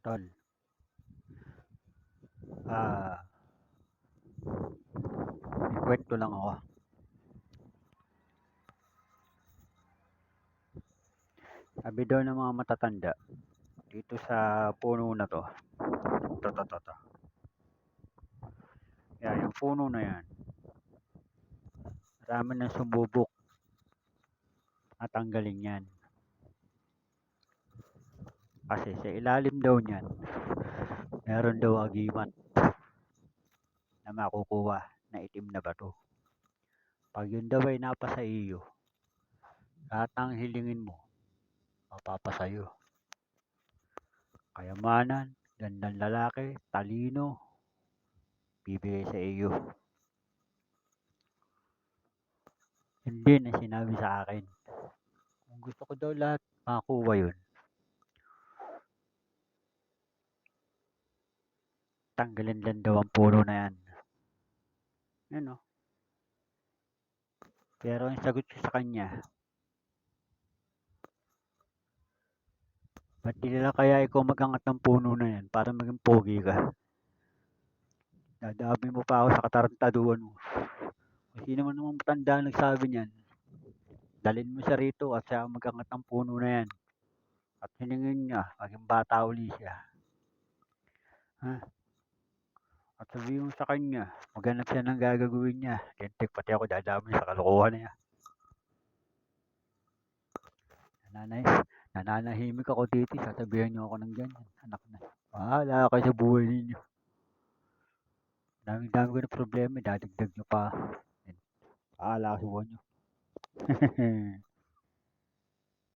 Tol. Ah. May kwento lang ako. Sabi daw ng mga matatanda, dito sa puno na to, to. Yan, yung puno na yan. Marami na sumubok at tanggalin yan. Kasi sa ilalim daw niyan, meron daw agimat na makukuha na itim na bato. Pag yun daw ay napasa iyo, lahat ng hilingin mo, mapapasayo. Kayamanan, gandang lalaki, talino, bibigay sa iyo. Hindi na sinabi sa akin. Kung gusto ko daw lahat, makakuha yun. Tanggalin lang daw ang puno na yan. Yan o. Pero ang sagot ko sa kanya, ba't di nila kaya ikaw magangat ng puno na yan para maging pogi ka? Dadami mo pa ako sa katarantaduan mo. Kung sino man naman matanda ang nagsabi niyan, dalhin mo siya rito at siya ang magangat ng puno na yan. At hiningin niya, maging bata uli siya. Ha? At sabihin mo sa kanya, maghanap siya ng gagawin niya. Lintik pati ako dadami sa kalokohan niya. Nananay, nananahimik ako dito, sasabihan niyo ako ng ganyan. Anak na. Bahala kayo sa buhay ninyo. Daming dami ko na problema, dadagdag niyo pa. Bahala sa buhay niyo.